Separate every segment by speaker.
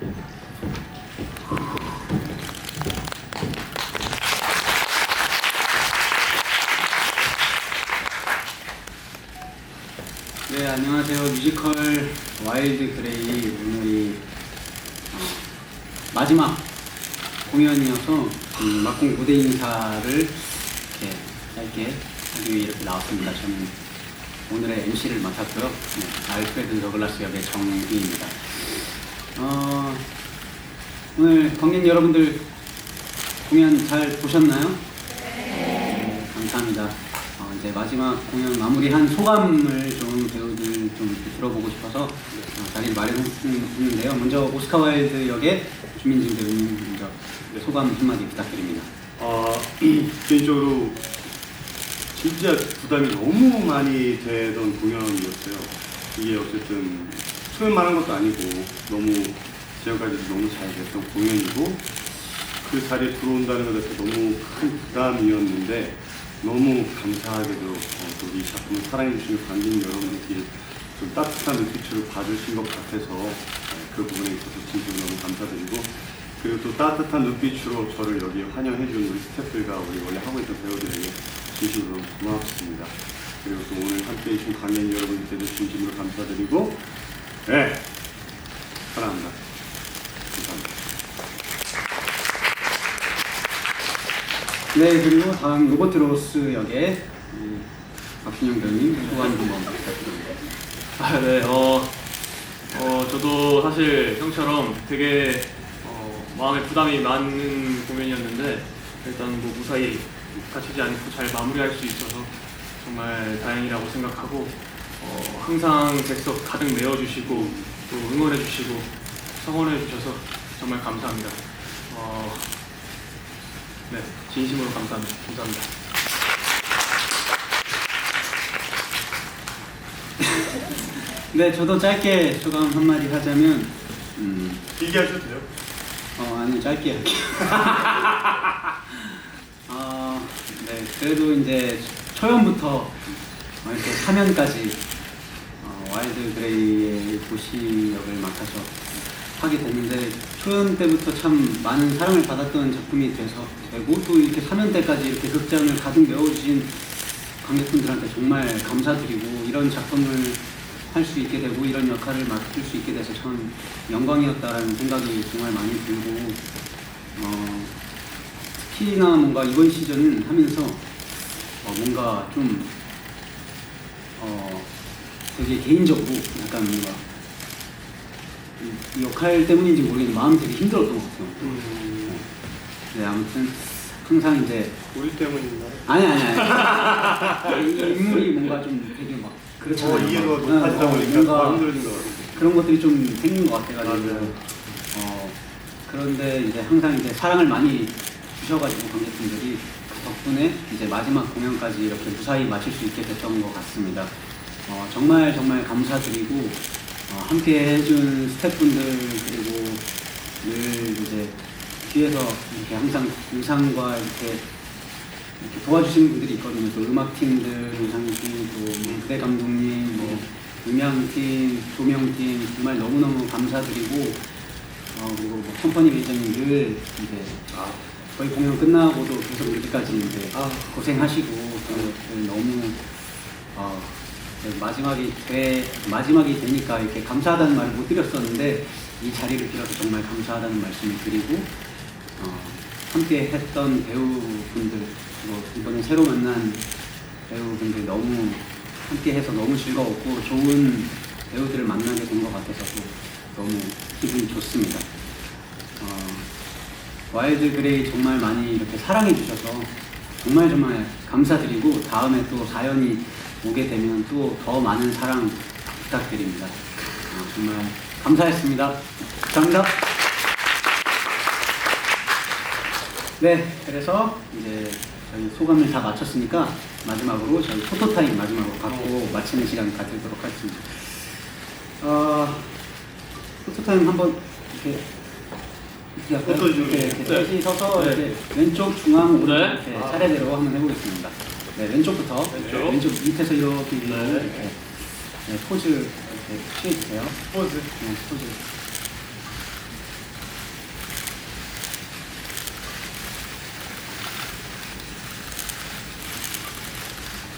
Speaker 1: 네, 안녕하세요. 뮤지컬 와일드 그레이 오늘이 어, 마지막 공연이어서 음, 막공 무대 인사를 이렇게 짧게 하기 위해 이렇게 나왔습니다. 저는 오늘의 MC를 맡았고요. 네, 알프레드 더글라스 역의 정희입니다. 어, 오늘 관객 여러분들 공연 잘 보셨나요? 네, 감사합니다. 어, 이제 마지막 공연 마무리한 소감을 좀 배우들 좀 들어보고 싶어서 어, 자리를 마련했는데요. 먼저 오스카 와일드 역의 주민진 배우님 먼저 소감 한마디 부탁드립니다.
Speaker 2: 아, 개인적으로 진짜 부담이 너무 많이 되던 공연이었어요. 이게 어쨌든 초연만 한 것도 아니고 너무 지금까지도 너무 잘 됐던 공연이고 그 자리에 들어온다는 것에 너무 큰 부담이었는데 너무 감사하게도 어, 또이 작품을 사랑해주시는 관객 여러분들끼리 좀 따뜻한 눈빛으로 봐주신 것 같아서 네, 그 부분에 있어서 진심으로 너무 감사드리고 그리고 또 따뜻한 눈빛으로 저를 여기 환영해준 우리 스태프들과 우리 원래 하고 있던 배우들에게 진심으로 고맙습니다. 그리고 또 오늘 함께 해주신 관객 여러분들께도 진심으로 감사드리고 네 사랑합니다. 감사합니다.
Speaker 1: 네, 그리고 다음 로버트 로스 역의 이 박신영 배우님 소감 한번 부탁드립니다.
Speaker 3: 아, 네, 어, 어, 저도 사실 형처럼 되게 어, 마음에 부담이 많은 공연이었는데 일단 뭐 무사히 다치지 않고 잘 마무리할 수 있어서 정말 다행이라고 생각하고 어, 항상 객석 가득 메워주시고 또 응원해주시고 성원해주셔서 정말 감사합니다. 어, 네, 진심으로 감사합니다. 감사합니다.
Speaker 1: 네, 저도 짧게 소감 한마디 하자면 음,
Speaker 2: 길게 하셔도 돼요.
Speaker 1: 어, 아니 짧게 할게요. 어, 네, 그래도 이제 초연부터 어, 이렇게 3연까지 어, 와일드 그레이의 도시 역을 맡아서 하게 됐는데 초연 때부터 참 많은 사랑을 받았던 작품이 돼서 되고 또 이렇게 3연 때까지 이렇게 극장을 가득 메워주신 관객분들한테 정말 감사드리고 이런 작품을 할 수 있게 되고 이런 역할을 맡을 수 있게 돼서 참 영광이었다라는 생각이 정말 많이 들고 어, 특히나 뭔가 이번 시즌 하면서 어, 뭔가 좀 어, 되게 개인적으로 약간 뭔가 이- 역할 때문인지 모르겠는데 마음이 되게 힘들었던 것 같아요. 네 아무튼 항상 이제
Speaker 2: 우리 때문인가요?
Speaker 1: 아니 아니 아니 이 인물이 뭔가 좀 되게 막 그렇잖아요.
Speaker 2: 어, 이해가
Speaker 1: 막.
Speaker 2: 높아지다
Speaker 1: 어,
Speaker 2: 보니까
Speaker 1: 뭔가
Speaker 2: 더 힘들어진 것 같아요.
Speaker 1: 그런 것들이 좀 생긴 것 같아가지고
Speaker 2: 맞아요.
Speaker 1: 어 그런데 이제 항상 이제 사랑을 많이 주셔가지고 관객분들이 그 덕분에 이제 마지막 공연까지 이렇게 무사히 마칠 수 있게 됐던 것 같습니다. 어 정말 정말 감사드리고 어, 함께 해준 스태프분들 그리고 늘 이제 뒤에서 이렇게 항상 의상과 이렇게 이렇게 도와주시는 분들이 있거든요. 또 음악팀들, 의상팀, 또뭐 무대 감독님, 뭐 음향팀, 조명팀 정말 너무너무 감사드리고 어, 그리고 뭐 컴퍼니 매니저님 늘 이제
Speaker 2: 아,
Speaker 1: 거의 공연 끝나고도 계속 이렇게까지 이제
Speaker 2: 아.
Speaker 1: 고생하시고 또그 너무 어, 네, 마지막이 돼 마지막이 되니까 이렇게 감사하다는 말을 못 드렸었는데 이 자리를 빌어서 정말 감사하다는 말씀을 드리고 어, 함께 했던 배우분들 뭐 이번에 새로 만난 배우분들 너무 함께 해서 너무 즐거웠고 좋은 배우들을 만나게 된 것 같아서 또 너무 기분이 좋습니다. 어, 와일드 그레이 정말 많이 이렇게 사랑해 주셔서 정말 정말 감사드리고 다음에 또 사연이 오게 되면 또 더 많은 사랑 부탁드립니다. 어, 정말 감사했습니다. 감사합니다. 네, 그래서 이제 저희 소감을 다 마쳤으니까 마지막으로 저희 포토타임 마지막으로 갖고 마치는 시간 가지도록 하겠습니다. 어, 포토타임 한번 이렇게 네, 이렇게,
Speaker 2: 네,
Speaker 1: 이렇게
Speaker 3: 네.
Speaker 1: 셋이 서서
Speaker 3: 네.
Speaker 1: 이렇게 왼쪽, 중앙 오른
Speaker 3: 네.
Speaker 1: 이렇게 차례대로 한번 해보겠습니다. 네, 왼쪽부터
Speaker 3: 왼쪽.
Speaker 1: 네, 왼쪽 밑에서 이렇게
Speaker 3: 네.
Speaker 1: 이렇게 네, 포즈 이렇게 취해주세요.
Speaker 2: 포즈.
Speaker 1: 네, 포즈.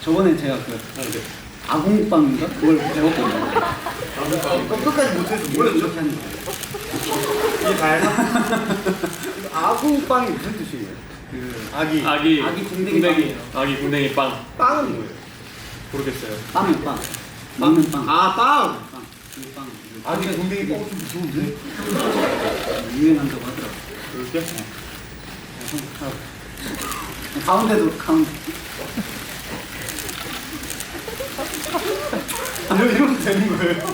Speaker 1: 저번에 제가 그
Speaker 2: 아, 네.
Speaker 1: 아궁빵인가 그걸 배웠거든요.
Speaker 4: 아, 끝까지 못해서
Speaker 1: 네, 모르겠어요.
Speaker 4: 이게 다야? 아궁빵이 무슨 뜻이에요?
Speaker 1: 그
Speaker 2: 아기.
Speaker 3: 아기
Speaker 1: 아기 궁뎅이 빵이에요.
Speaker 3: 아기 궁뎅이 빵
Speaker 4: 빵은 뭐예요?
Speaker 3: 모르겠어요.
Speaker 1: 빵이요 빵. 먹는 빵.
Speaker 4: 아 빵!
Speaker 1: 빵. 그 빵. 그
Speaker 4: 아기
Speaker 1: 빵
Speaker 4: 궁뎅이 뻥좀 무서운데?
Speaker 1: 유행한다고 하더라고요.
Speaker 2: 이렇게?
Speaker 1: 네. 자, 가운데도 가운데.
Speaker 4: 이러, 이러면 되는 거예요?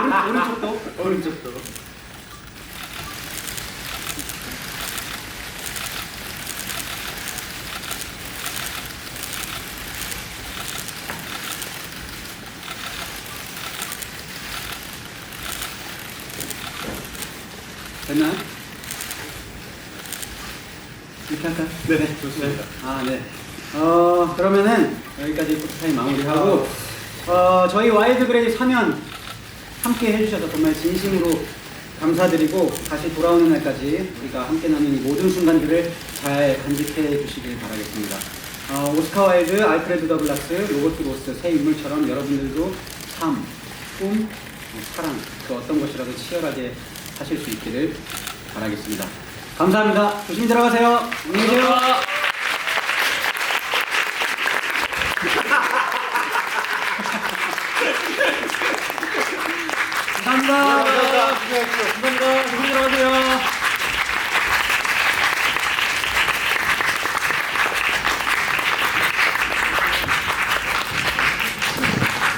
Speaker 1: 오른, 오른쪽도 오른쪽도. 이렇게 할까요?
Speaker 2: 네, 좋습니다.
Speaker 1: 아, 네. 어, 그러면은 여기까지 포토타임 마무리하고, 어, 저희 와일드 그레이 3년 함께 해주셔서 정말 진심으로 감사드리고, 다시 돌아오는 날까지 우리가 함께 나눈 이 모든 순간들을 잘 간직해 주시길 바라겠습니다. 어, 오스카 와일드, 알프레드 더글라스, 로버트 로스 새 인물처럼 여러분들도 삶, 꿈, 사랑, 그 어떤 것이라도 치열하게 하실 수 있기를 바라겠습니다. 감사합니다. 조심히 들어가세요. 안녕히 계세요. 감사합니다.
Speaker 3: 감사합니다. 조심히 들어가세요.